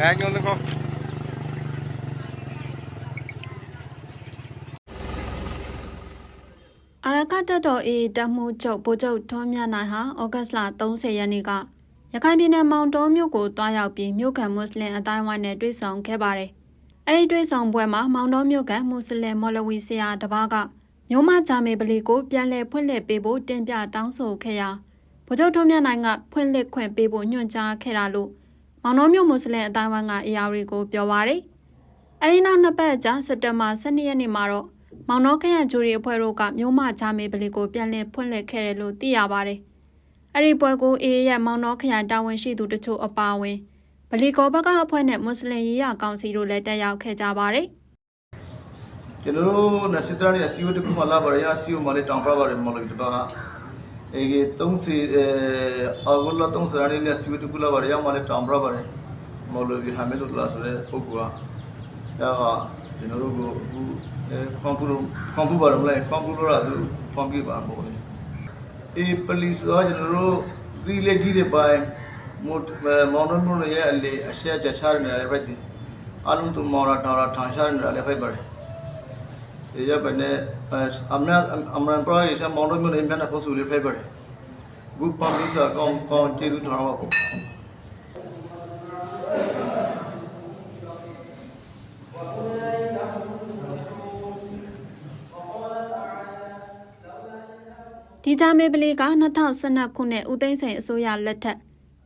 အဲညွန်ကောအာရကတတော်အေတမှုချုပ်ဗိုလ်ချုပ်ထွန်းမြတ်နိုင်ဟာဩဂတ်စ်လ30ရက်နေ့ကရခိုင်ပြည်နယ်မောင်တောမြို့ကိုတွားရောက်ပြီးမြို့ခံမွတ်စလင်အတိုင်းဝိုင်းနဲ့တွေ့ဆုံခဲ့ပါတယ်။အဲဒီတွေ့ဆုံပွဲမှာမောင်တောမြို့ခံမွတ်စလင်မော်လဝီဆရာတစ်ပါးကမြို့မဂျာမေပလီကိုပြန်လည်ဖွင့်လှစ်ပေးဖို့တင်ပြတောင်းဆိုခဲ့ရာဗိုလ်ချုပ်ထွန်းမြတ်နိုင်ကဖွင့်လှစ်ခွင့်ပေးဖို့ညွှန်ကြားခဲ့တာလို့ မောင်တောမြို့မွတ်စလင်အတိုင်းဝိုင်းကအေယာရီကိုပြောပါရယ်။အဲဒီနောက်နှစ်ပတ်အကြာစက်တင်ဘာ12ရက်နေ့မှာတော့မောင်နှောခရံဂျူရီအဖွဲ့တို့ကမြို့မချမေပလီကိုပြန်လည်ဖွင့်လှစ်ခဲ့တယ်လို့သိရပါတယ်။အဲ့ဒီပွဲကိုအေးရဲ့မောင်နှောခရံတာဝန်ရှိသူတို့အပါအဝင်ဗလီကောဘကအဖွဲ့နဲ့မွတ်စလင်ရေးရာကောင်စီတို့လည်းတက်ရောက်ခဲ့ကြပါတယ်ကျွန်တော်တို့နစစ်တရနဲ့အစည်းအဝေးတစ်ခုမှလာပါတယ်အစည်းအဝေးမှာလည်းတောင်းပန်ပါတယ်မလို့ဒီပါအေက30အဲအော်ဂိုလာ30ရနေလည်းအစည်းအဝေးတစ်ခုလာပါတယ်ရောက်မှလည်းတောင်းပန်ပါတယ်မလို့ဒီဟာမဲလို့လာဆိုတဲ့ပုဂ္ဂိုလ်ကဒါက ကျွန်တော်တို့ကိုအခုအဲကွန်ပူကွန်ပူပါမလဲကွန်ပူလာသူဖွန်ပြပါပေါ့လေအေပလီဆိုကျွန်တော်တို့ဒီလေကြီးတွေပိုင်းမော်မော်နွန်ရဲ့အလေအရှက် ချချာနေတယ်ပဲဒီအလုံးသူမော်ရာထောင်ရာထောင်ရှာနေတယ်လည်းပဲပါတယ်ရပနဲ့အမနာအမရန်ပရိုရမောင်တို့မျိုးနဲ့ပြန်ဖို့ဆိုလေးဖိုက်ပါတယ်ဂူပမ်လီစာကောင်ကောင်ကျေးဇူးတော်ပါဘူး။ဒီချမေပလီက2012ခုနှစ်ဦးသိန်းစိန်အစိုးရလက်ထက်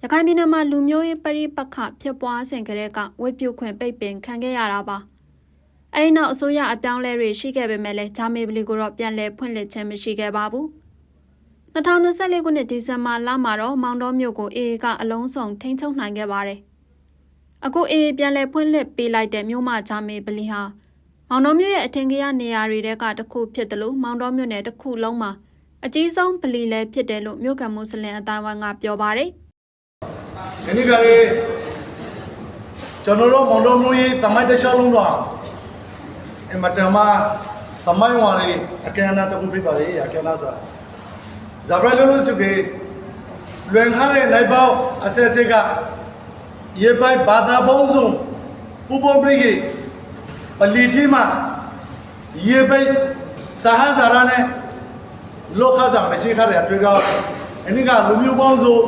ရခိုင်ပြည်နယ်မှာလူမျိုးရေးပရိပက္ခဖြစ်ပွားစဉ်ကတည်းကဝိပုခွင့်ပိတ်ပင်ခံခဲ့ရတာပါ။ အဲဒီနောက်အစိုးရအပြောင်းလဲတွေရှိခဲ့ပေမဲ့လည်းဂျာမေပလီကိုတော့ပြန်လည်ဖွင့်လှစ်ခြင်းမရှိခဲ့ပါဘူး။2024ခုနှစ်ဒီဇင်ဘာလမှာတော့မောင်တော်မြို့ကိုအေအေကအလုံးစုံထိန်းချုပ်နိုင်ခဲ့ပါတယ်။အခုအေအေပြန်လည်ဖွင့်လှစ်ပေးလိုက်တဲ့မြို့မဂျာမေပလီဟာမောင်တော်မြို့ရဲ့အထင်ကြီးနေရာတွေတဲကတစ်ခုဖြစ်တယ်လို့မောင်တော်မြို့နယ်တစ်ခုလုံးမှာအကြီးဆုံးပလီလည်းဖြစ်တယ်လို့မြို့ကမွတ်စလင်အတိုင်းဝိုင်းကပြောပါတယ်ဒီနေ့ကလေးကျွန်တော်တို့မောင်တော်မျိုးရေးတမိုင်းတစ်လျှောက်လုံးတော့ အမတမတမိုင်းဝါရီအခမ်းအနားတစ်ခုပြပါလေအခမ်းအနားစာဇာဘရလူလူစုကေလွင်ထားတဲ့လိုက်ပေါင်းအဆက်ဆက်ကရေပိုက်ဘာသာပေါင်းစုံပူပေါ်ပရိကေပလီထီမှာရေပိုက်တဟဇာရနဲ့လောခစာမရှိခရရတွေ့တော့အနိကလူမျိုးပေါင်းစုံ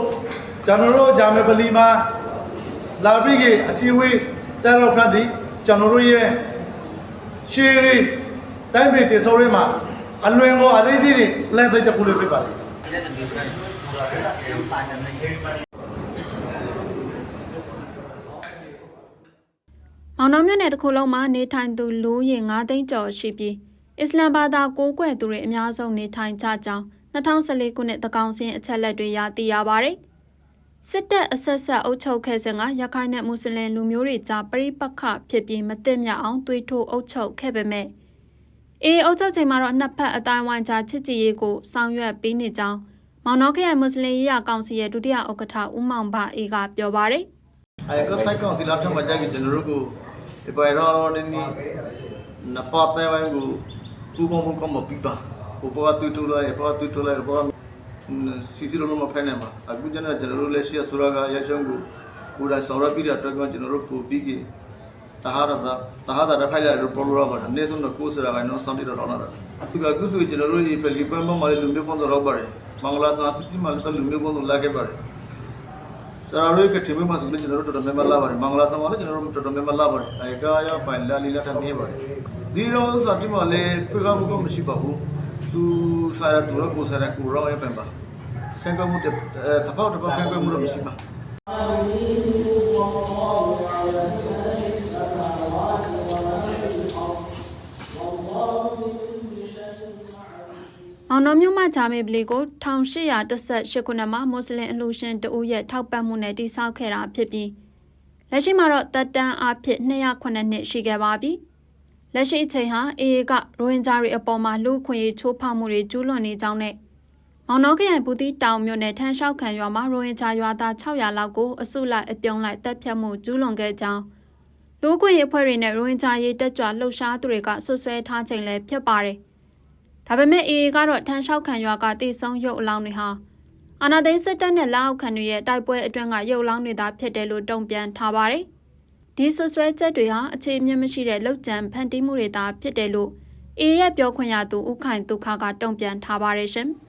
ကျွန်တော်တို့ဂျာမေပလီမှာလာပြီးကအစည်းအဝေးတက်တော့ခတ်သည်ကျွန်တော်တို့ရဲ့ ရှေးရီတိုင်းပြည်တည်ဆောက်ရေးမှာအလွင်ကိုအရေးကြီးတွေလက်သက်တစ်ခုလေးပြပါလိမ့်။မောင်တော်မြို့နယ်တစ်ခုလုံးမှာနေထိုင်သူလူဦးရေ9သိန်းကျော်ရှိပြီးအစ္စလမ်ဘာသာကိုးကွယ်သူတွေအများဆုံးနေထိုင်ကြကြောင်း2014ခုနှစ်တကောင်စင်းအချက်လက်တွေရသိရပါတယ်။ စစ်တပ်အဆက်ဆက်အုပ်ချုပ်ခဲ့စဉ်ကရခိုင်နဲ့မွတ်စလင်လူမျိုးတွေကြားပရိပက္ခဖြစ်ပြီးမသိမြအောင်သွေးထိုးအုပ်ချုပ်ခဲ့ပေမဲ့အေးအုပ်ချုပ်ချိန်မှာတော့နှစ်ဖက်အတိုင်းဝိုင်းကြားချစ်ကြည်ရေးကိုဆောင်ရွက်ပေးနေကြောင်းမောင်နှောခရိုင်မွတ်စလင်ရေးရာကောင်စီရဲ့ဒုတိယဥက္ကဋ္ဌဦးမောင်ဘအေးကပြောပါတယ်အဲကဆိုင်ကောင်စီလာထမကြကြီးကျွန်တော်တို့ကိုဒီပိုင်ရောနေနီနပတ်တဲ့ဝိုင်းကိုပူပုံပူကမပြပါပူပေါ်တူတူလိုက်ပေါ်တူတူလိုက်ပေါ်စီစီလုံးမဖဲနေမှာအခုကျွန်တော်ကျွန်တော်တို့လက်ရှိဆရာကရချုံကိုပူရဆောရပြီးတော့ကျွန်တော်တို့ကိုပြီးကြီးတဟာရသာတဟာသာဖိုင်လာလို့ပေါ်လို့ရပါတယ်နေဆုံးတော့ကိုစရာကတော့စောင့်တတော့တော့လာတာသူကကုစုကျွ န်တော်တို့ဒီဖလီပန်ပေါ်မှာလူမျိုးပေါ်တော့ပါတယ်မင်္ဂလာစာတိမှာလည်းလူမျိုးပေါ်တော့လာခဲ့ပါတယ်ဆရာတို့ကတိမမဆိုလို့ကျွန်တော်တို့တော်တော်များများလာပါတယ်မင်္ဂလာဆောင်လည်းကျွန်တော်တို့တော်တော်များများလာပါတယ်အဲကာရပိုင်လာလီလာတနေပါတယ်0 ဆိုဒီမှာလည်းပြကမှုကမရှိပါဘူးသူဆရာတို့ကိုဆရာကိုရောရပန်ပါခံကမှုတပေါက်တပေါက်ခံကမှုတော့မရှိပါမောင်နှောမြို့မှဂျာမေပလီကို1818ခုနှစ်မှာမွတ်စလင်အလူရှင်တဦးရဲ့ထောက်ပံ့မှုနဲ့တည်ဆောက်ခဲ့တာဖြစ်ပြီးလက်ရှိမှာတော့တပ်တန်းအဖြစ်209နှစ်ရှိခဲ့ပါပြီ။ လက်ရှိအချိန်ဟာအေအေကရိုဟင်ဂျာတွေအပေါ်မှာလူခွင့်ရေးချိုးဖောက်မှုတွေကျူးလွန်နေကြောင်းနဲ့မောင်နှောခရိုင်ဘူးတီတောင်မြို့နယ်ထန်းလျှောက်ခံရွာမှာရိုဟင်ဂျာရွာသား600လောက်ကိုအစုလိုက်အပြုံလိုက်တပ်ဖြတ်မှုကျူးလွန်ခဲ့ကြောင်းလူခွင့်ရေးအဖွဲ့တွေနဲ့ရိုဟင်ဂျာရေးတက်ကြွလှုပ်ရှားသူတွေကဆွဆွဲထားချိန်လည်းဖြစ်ပါတယ်။ဒါပေမဲ့အေအေကတော့ထန်လျှောက်ခံရွာကတည်ဆုံရုပ်အလောင်းတွေဟာအာနာသိန်းစစ်တပ်နဲ့လက်အောက်ခံတွေရဲ့တိုက်ပွဲအတွင်းကရုပ်အလောင်းတွေသာဖြစ်တယ်လို့တုံ့ပြန်ထားပါတယ် ဒီဆွဆွဲချက်တွေဟာအခြေအမြစ်မရှိတဲ့လောက်ကျန်ဖန်တီးမှုတွေသာဖြစ်တယ်လို့အေရဲ့ပြောခွင့်ရသူဦးခိုင်ဒုက္ခကတုံ့ပြန်ထားပါတယ်ရှင်။